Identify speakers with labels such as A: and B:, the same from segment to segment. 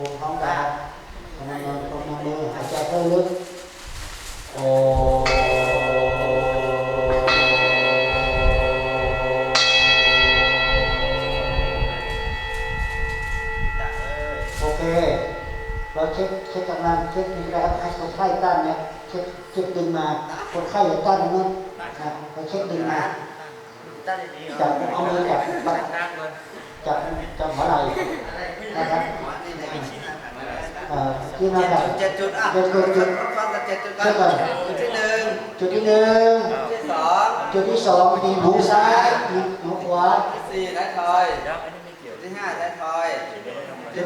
A: ปูพร้อมกันครับพนมมือพนมมือหายใจเข้าลึกโอ้โอเค เราเช็คเช็คกำลังเช็คดีแล้วให้คนไข้ต้านเนี่ยเช็คเช็คดึงมา คนไข้อย่าต้านตรงนั้นนะเราเช็คดึงมา
B: ตั้งอย่างนี้
A: จับเอามือจับจับ
B: นั่งเลย
A: จับจับหัวไหล่นะครับ เอ่อที่มาแบบ
C: เจ็ดจุดอะ
A: เจ็ดจุดจุด
C: ฟังกันเจ็ดจุดกั
A: เช็คก่อน
C: จุดที่หนึ่ง
A: จุดที่หนึ่ง
C: จุดที่สอง
A: จุดที่สองตีหูซ้ายตีหูขวา
C: จุดที่สี่ท้ายทอย
B: ยักษ์อันนี้ไม่เกี่ยว
C: จุดที่ห้าท้ายทอย
A: จุด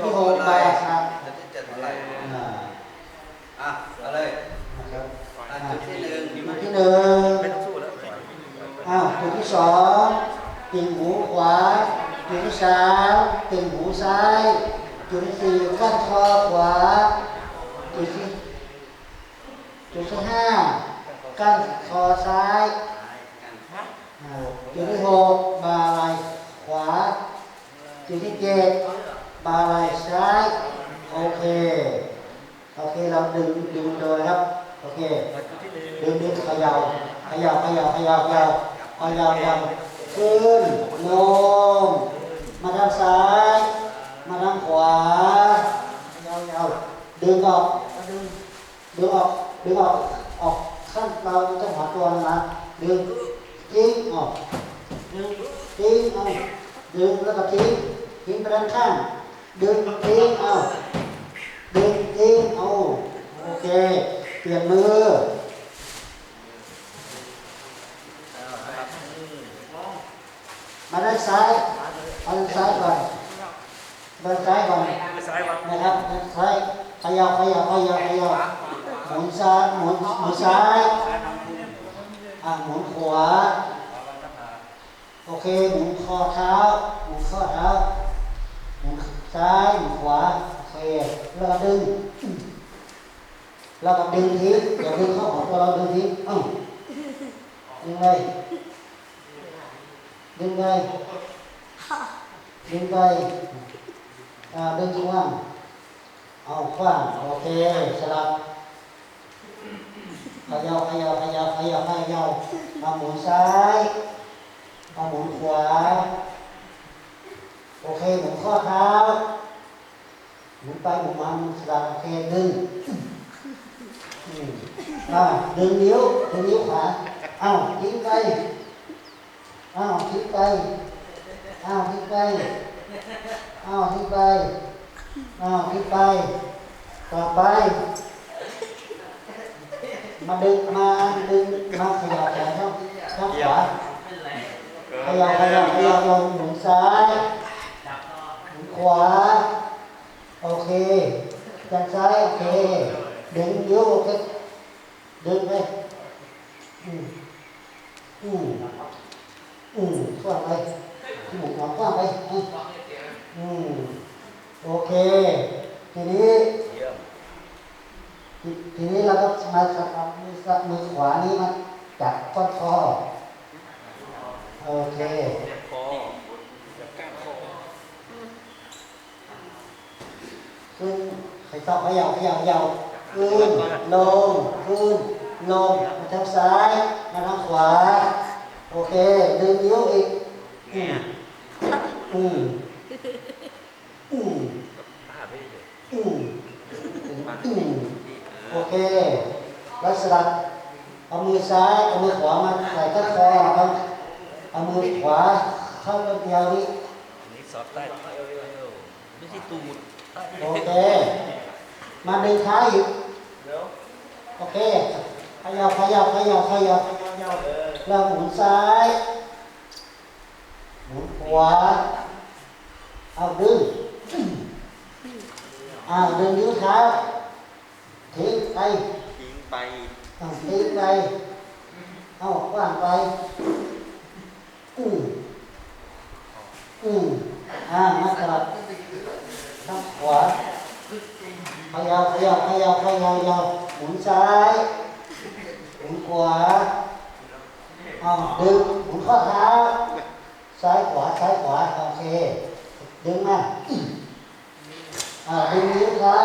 A: ที่หกมาครับ
C: จุดที่เจ็ดอะไร
A: อ่า
C: อะเอาเลย
A: นะครับ
C: อะจุดที่หนึ่ง
A: จุดที่หนึ่ง
B: ไม่ต้องสู้แล้ว
A: อ้าวจุดที่สองติ่งหูขวาจุดที่สามติ่งหูซ้าย จุดสี่ก้านคอขวา จุดที่จุดที่ห้าก้านคอซ้าย จุดที่หกบาไหลขวา จุดที่เจ็ดบาไหลซ้าย โอเค โอเคเราดึงดึงโดยครับ โอเค
B: ดึง
A: ดึงเขย่าเขย่าเขย่าเขย่าเขย่าเขย่าเขย่าขึ้นลงมาทางซ้าย มาทางขวาเขย่าเย่าดึงออกดึงดึงออกดึงออกออกข้างเราจังหวะตัวนะดึงทิ้งออกดึงทิ้งเอาดึงแล้วก็ทิ้งทิ้งไปด้านข้างดึงทิ้งเอาดึงทิ้งเอาโอเคเปลี่ยนมือมาด้านซ้ายเอาด้านซ้ายก่อ นด้านซ้ายก่อน
B: มือซ้ายวาง
A: นะครับด้านซ้ายเขยับขยับขยับขยับหมุนซ้ายหมุนหมุนซ้ายอะหมุนขวาโอเคหมุนคอเท้าหมุนข้อเท้าหมุนซ้ายหมุนขวาโอเคแล้วก็ดึงแล้วก็ดึงทิ้งอย่าดึงเข้าของตัวเราดึงทิ้งเอ้าดึงเลยดึงเลยดึงไปอ่า ดึงกว้างเอากว้างโอเคสลับขยับขยับขยับขยับขยับมาหมุนซ้ายมาหมุนขวา โอเคหมุนข้อเท้าหมุนไปหมุนมาหมุนสลับโอเคดึงอ่าดึงนิ้วดึงนิ้วขวาเอ้าทิ้งไปอ้าวทิ้งไปอ้าวทิ้งไป อ้าวทิ้งไป อ้าวทิ้งไป ต่อไป มาดึงมาดึงมาขยับแขนข้างข้างขวาขยับขยับขยับลงหมุนซ้ายหมุนขวา โอเคด้านซ้ายโอเค ดึงนิ้วโอเคดึงไปอืมอืมอืมกว้างไปที่หมุนของกว้างไปอืม อืมโอเค ทีนี้
B: เยี่ยม
A: ทีทีนี้เราก็มาสับเอามือสับมือขวานี้มาจับก้นคอโอเค
B: เจ็บคอเจ็บก้านคอ
A: ขึ้นใครต้องขยับขยับขยับขึ้นลงขึ้นลงมาทางซ้ายมาทางขวา โอเค ดึงนิ้วอีกอืม อืมอืม
B: ป้าไปเฉย
A: อืมอืมโอเคลักษณะเอามือซ้ายเอามือขวามาใส่ก้าคอเอาเอามือขวาเข้าต้นยวนี้
B: นนี้สอดใต้ไม่ใช่ตูด
A: โอเคมาดึงเท้าอีก
B: เดี๋ยว
A: โอเคขยับขยับขยับขยับขยับแล้วหมุนซ้ายหมุนขวาเอาดึง อ่าดึงนิ้วเท้าทิ้งไป
B: ทิ้งไป
A: เอาทิ้งไปเอากว้างไปอืมอืมอ่ามาสลับข้างขวาขยับขยับขยับขยับขยับหมุนซ้ายหมุนขวาเอาดึงหมุนข้อเท้าซ้ายขวาซ้ายขวาโอเคดึงมา อ่าดึงนิ้วเท้า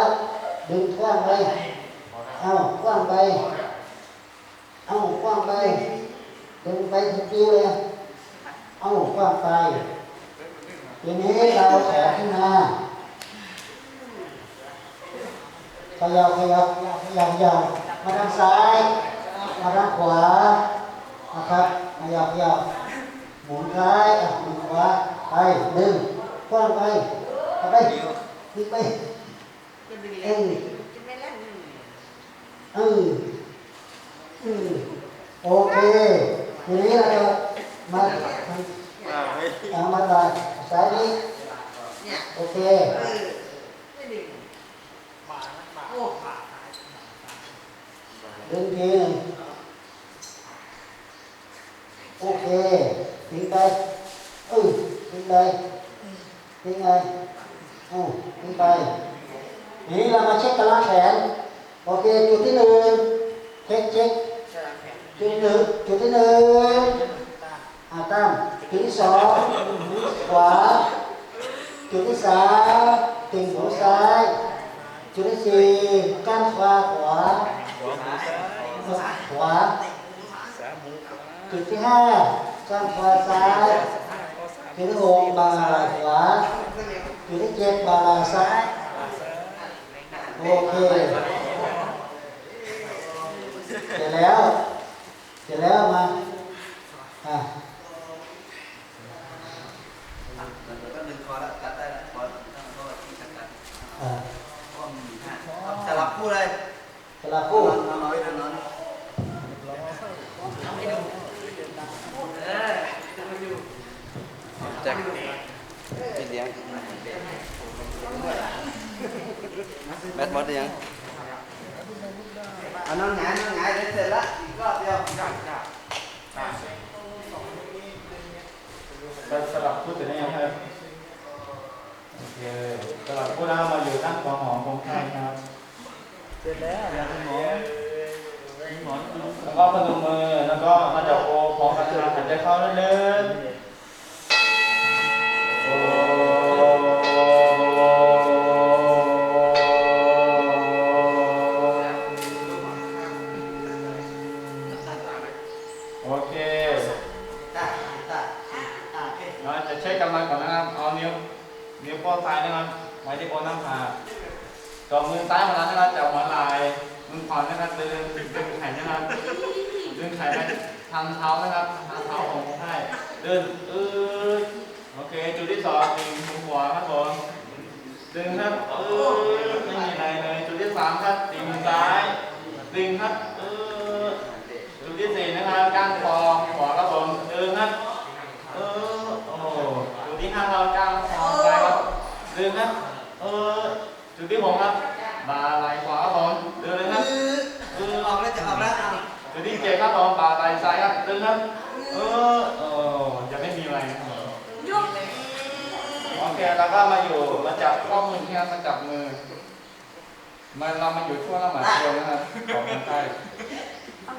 A: ดึงกว้างไปเอากว้างไปเอากว้างไปดึงไปทุกทีเลยเอากว้างไปทีนี้เราแขนขึ้นมาขยับขยับขยับขยับขยับมาทางซ้ายมาทางขวานะครับขยับขยับหมุนซ้ายหมุนขวาไปดึงกว้างไปไป ดึงไปเอ้ยเออเออโอเคทีนี้เราจะมาทางเอามาต่อยซ้ายนี้โอเคดึงทีหนึ่งโอเคทิ้งไปเออทิ้งไปทิ้งไปเออทิ้งไปที นี้เรามาเช็คกำลังแขน โอเค จุดที่หนึ่งเช็คเช็คจุดที่หนึ่งจุดที่หนึ่งอ่าตั้มจุดที่สองขวา จุดที่สามติ่งหูซ้าย จุดที่สี่ก้านขวาขวา ขวา จุดที่ห้าก้านขวาซ้าย จุดที่หกบาลาขวา จุดที่เจ็ดบาลาซ้าย โอเค เสร็จแล้ว เสร็จแล้วมา อะ
C: แล้วก็ดึงคอแล้วกัดได้แล้วคอต้องโทษที่กัดกัน
A: อะ
C: ข้อมีห้าสลับคู่เลย
A: สลับ
C: น
A: คู่
C: อนนอนน้อยนอน
B: แจ็คพี่เลี้ยง แบทบอสได้ยัง
C: เอานอนหงายนอนหงายเดี๋ยวเสร็จละอีกรอบเดียว
D: เราสลับพูดถึงได้ยังครับโอเคสลับพูดแล้วมาอยู่ด้านขวาของคนไข้ครับ
B: เสร็จแล้วยังหมอหมอ
D: แล้วก็พนมมือแล้วก็มาจับโอพร้อมกันนะครับหายใจเข้าลึกๆามครับดึงมือซ้ายดึงครับอืดจุดที่สี่นะครับก้านคอขวาครับผมดึงครับเออโอ้โหจุดที่ห้าเราก้าวขวาไปครับดึงครับเออจุดที่หกครับบ่าไหล่ขวาครับผมดึงเลยครับเออ
C: ออกแล้วจะออกแล้ว
D: จุดที่เจ็ดครับผมบ่าไหล่ซ้ายครับดึงครับเออโอ้ยังไม่มีอะไรนะครับผมโอเคเราก็มาอยู่มาจับข้อมือที่ครับมาจับมือ มันเรามาอยู่ช่วงละหมาดเดียวนะครับของคนไข้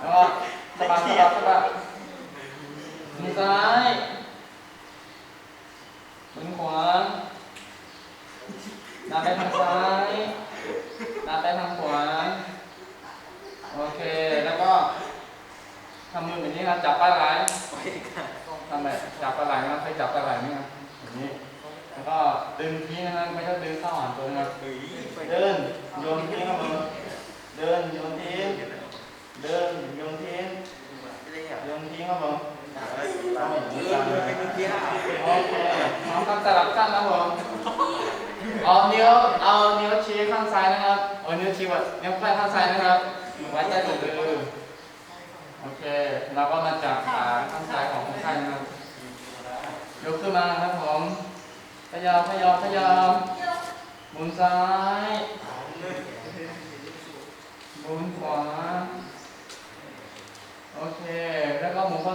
D: แล้วก็สะบัดสะบัดสะบัดมือซ้ายมือขวาดันไปทางซ้ายดันไปทางขวา โอเค แล้วก็ทำมือแบบนี้นะจับปลาไหลทำแบบจับปลาไหลนะเคยจับปลาไหลไหมครับแบบนี้ แล้วก็ดึงทิ้งนะครับ ไม่ใช่ดึงเข้าหาตรงนะเดินโยน ทิ้ง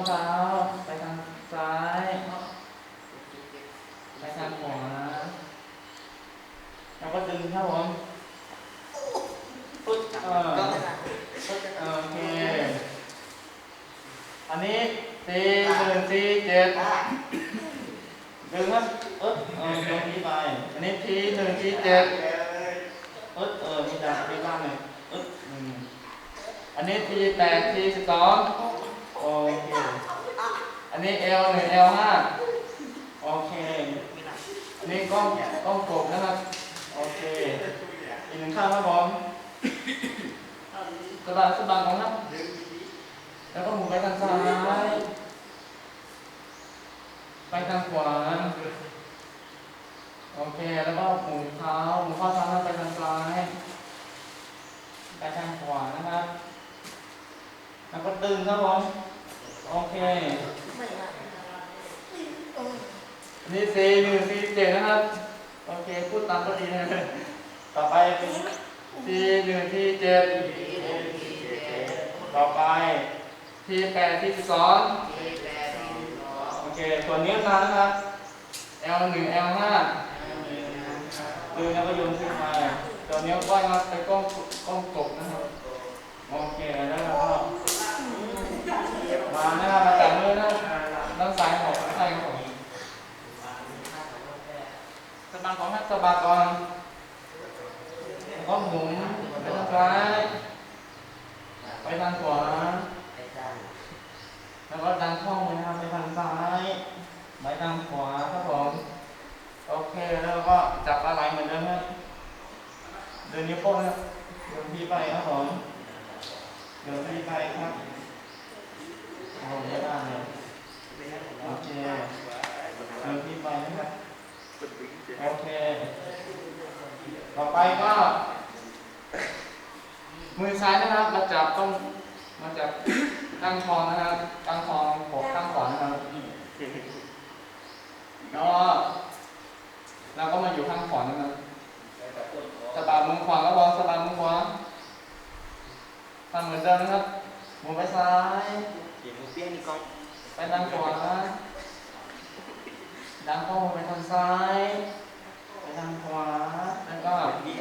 D: เท้า ไปทางซ้าย ไปทางขวาแล้วก็ดึงครับผมปึ๊บเออเออโอเค อันนี้สี่หนึ่งสี่เจ็ดดึงครับเอ๊ะเออตรงนี้ไป อันนี้ทีหนึ่งทีเจ็ด
C: เอ๊ะเอ
D: อมีดาวที่บ้างเลยเอึ๊งอันนี้ทีแปดทีสิบสองโอเค นี้ L หนึ่ง L ห้าโอเคอันนี้กล้องกล้องกบนะครับ โอเค อีกหนึ่งข้างครับผมสบายสบายของครับ แล้วก็หมุนไปทางซ้าย ไปทางขวา โอเค แล้วก็หมุนเท้าหมุนข้อเท้าไปทางซ้าย ไปทางขวานะครับ แล้วก็ตึงครับผม โอเค นี่ C หนึ่ง C เจ็ดนะครับ โอเค พูดตามก็ดีนะ ต่อไปเป็น C หนึ่ง T เจ็ดต่อไป T แปด T สิบสองโอเค ส่วนนิ้วนางนะครับ L หนึ่ง L ห้าดึงแล้วก็โยนขึ้นมาตัวนิ้วก้อยมาไปก้มก้มกบนะครับ โอเค แล้วเราก็มานะครับมาจับมือนะด้านซ้ายของด้าน ซ้ายของผมสะบักของให้สบักก่อนแล้วก็หมุนไปทางซ้ายไปทางขวาแล้วก็ดันช่องไปนะครับไปทางซ้ายไปทางขวาครับผมโอเคแล้วก็จับอะไรเหมือนเดิมครับเดินนิ้วโป้งนะครับเดินพี่ไปครับผมเดินพี่ไปครับโอ้ไม่ได้เลยโอเคเดินพี่ไปนะครับ โอเค ต่อไปก็มือซ้ายนะครับมาจับต้องมาจับตั้งคองนะครับตั้งคองปกตั้งขวานะครับแล้วก็เราก็มาอยู่ข้างขวานะครับสะบัดมือขวาแล้ววางสะบัดมือขวาทำเหมือนเดิมนะครับหมุนไปซ้าย
B: Chỉ một tiếng đi con
D: ไปทางขวา ดันข้าไปทางซ้าย ไปทางขวา แล้วก็ดึง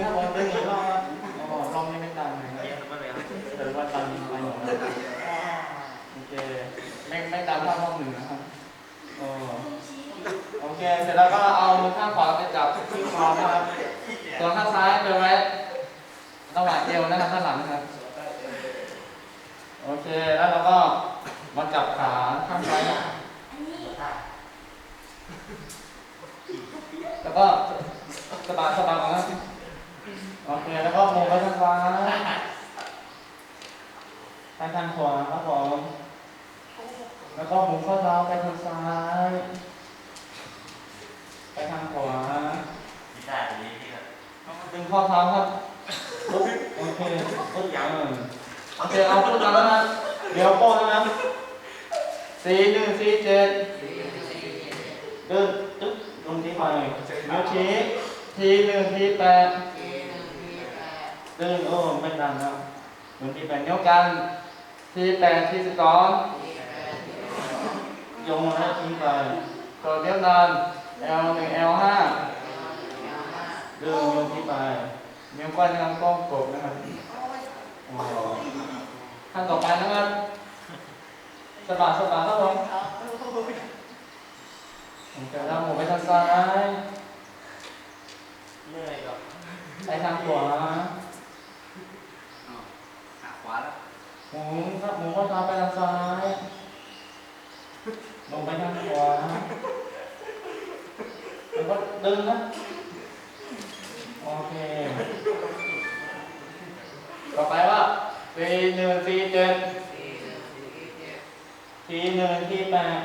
D: ครับผมดึงอีกรอบครับอ๋อลมนี่ไม่ตันเลยครับ
B: Em nó này
D: หรือว่าตันไปหมดแล้วโอเค ไม่ไม่ตันเท่ารอบหนึ่งนะครับโอ้โอเค เสร็จแล้วก็เอามือข้างขวาไปจับที่คอนะครับส่วนข้างซ้ายไปไว้ระหว่างเอวนะครับข้างหลังนะครับ โอเค แล้วเราก็ มาจับขาข้างซ้ายนะแล้วก็สะบัดสะบัดของนะโอเคแล้วก็มองไปทางซ้ายไปทางขวาครับผมแล้วก็หมุนข้อเท้าไปทางซ้าย ไปทางขวา
B: Đi ra thì đi đi
D: ดึงข้อเท้าครับปุ๊บโอเคปุ๊บเออโอเคเอาพูดแล้วนะครับ เดี๋ยวโป้นะครับสี่หนึ่งสี่เจ็ดเดินตึ๊บลงที่ไปนิ้วชี้ทีหนึ่งทีแปดเดินโอ้ไม่ดังครับเหมือนทีแปดนิ้วกันทีแปดทีสิบสองยงมาแล้วทิ้งไปตัวเดียวนาน L หนึ่ง L ห้าเดินโยงที่ไปเมียงก้อยนะครับก้มกบนะครับ อ๋อขั้นต่อไปนะครับสะบัดสะบัดครับผมผมจะทำหมูไปทางซ้าย
B: Nơi rồi
D: ไปทางขวา
C: Hạ khóa đó
D: หมุนครับหมุนข้อเท้าไปทางซ้ายลงไปทางขวาแล้วก็ดึงนะโอเค ต่อไปว่าสีหนึ่งสีเจ็ดสีหนึ่งสีแปด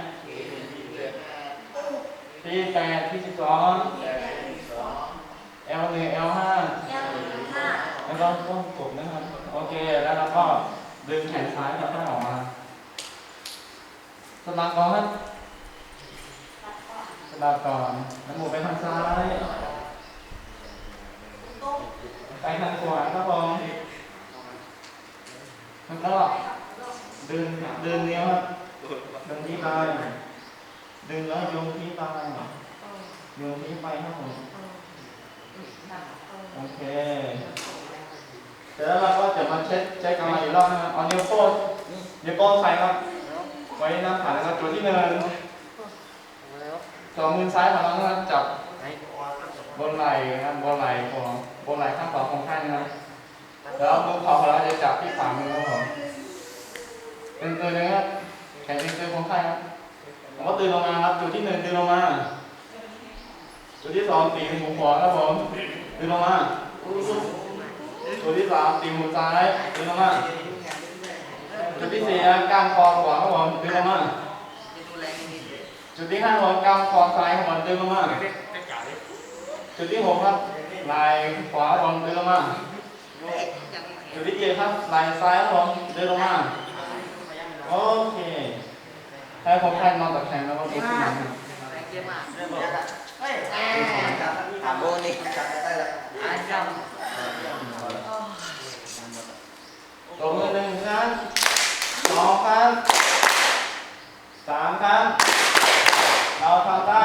D: สีแปด สีสิบสอง L หนึ่ง L ห้าแล้วก็ต้องกดนะครับ โอเค แล้วเราก็ดึงแขนซ้ายกับข้างออกมาสลับก่อนสลับก่อนแล้วหมุนไปทางซ้าย ไปทางขวาครับผมแล้วก็ดึงดึงนิ้วครับดึงที่ปลายดึงแล้วโยงที่ปลาย โยงที่ไปครับผมโอเคเสร็จแล้วเราก็จะมาเช็คเช็คกันมาอีกรอบนะครับเอานิ้วโป้งนิ้วโป้งใส่ครับ ไว้หน้าขานะครับตัวที่หนึ่งสองมือซ้ายของเรานะครับจับบนไหล่ครับบนไหล่ของบนไหล่ข้างขวาของท่านนะครับแล้วมือเข่าของเราจะจับที่ฝ่ามือครับผมตื่นตื่นเลยครับแขนตื่นตื่นคนไข้ครับผมก็ตื่นลงมาครับจุดที่หนึ่งตื่นลงมา จุดที่สองตีหูขวาครับผมตื่นลงมาจุดที่สามตีหูซ้ายตื่นลงมาจุดที่สี่กล้ามคอขวาครับผมตื่นลงมาจุดที่ห้าครับกล้ามคอซ้ายครับผมตื่นลงมาจุดที่หกครับไหล่ขวาครับผมตื่นลงมาจุดที่เจ็ดครับไหล่ซ้ายครับผมตื่นลงมาโอเคให้คนไข้นอนตะแคงแล้วก็ลุกขึ้นมา เฮ้ยจัโบนี่จัได้แล้อาจำตบมือหนึ่งครั้งสองครั้งสามคร
C: ั
D: ้ง
C: เราทำได้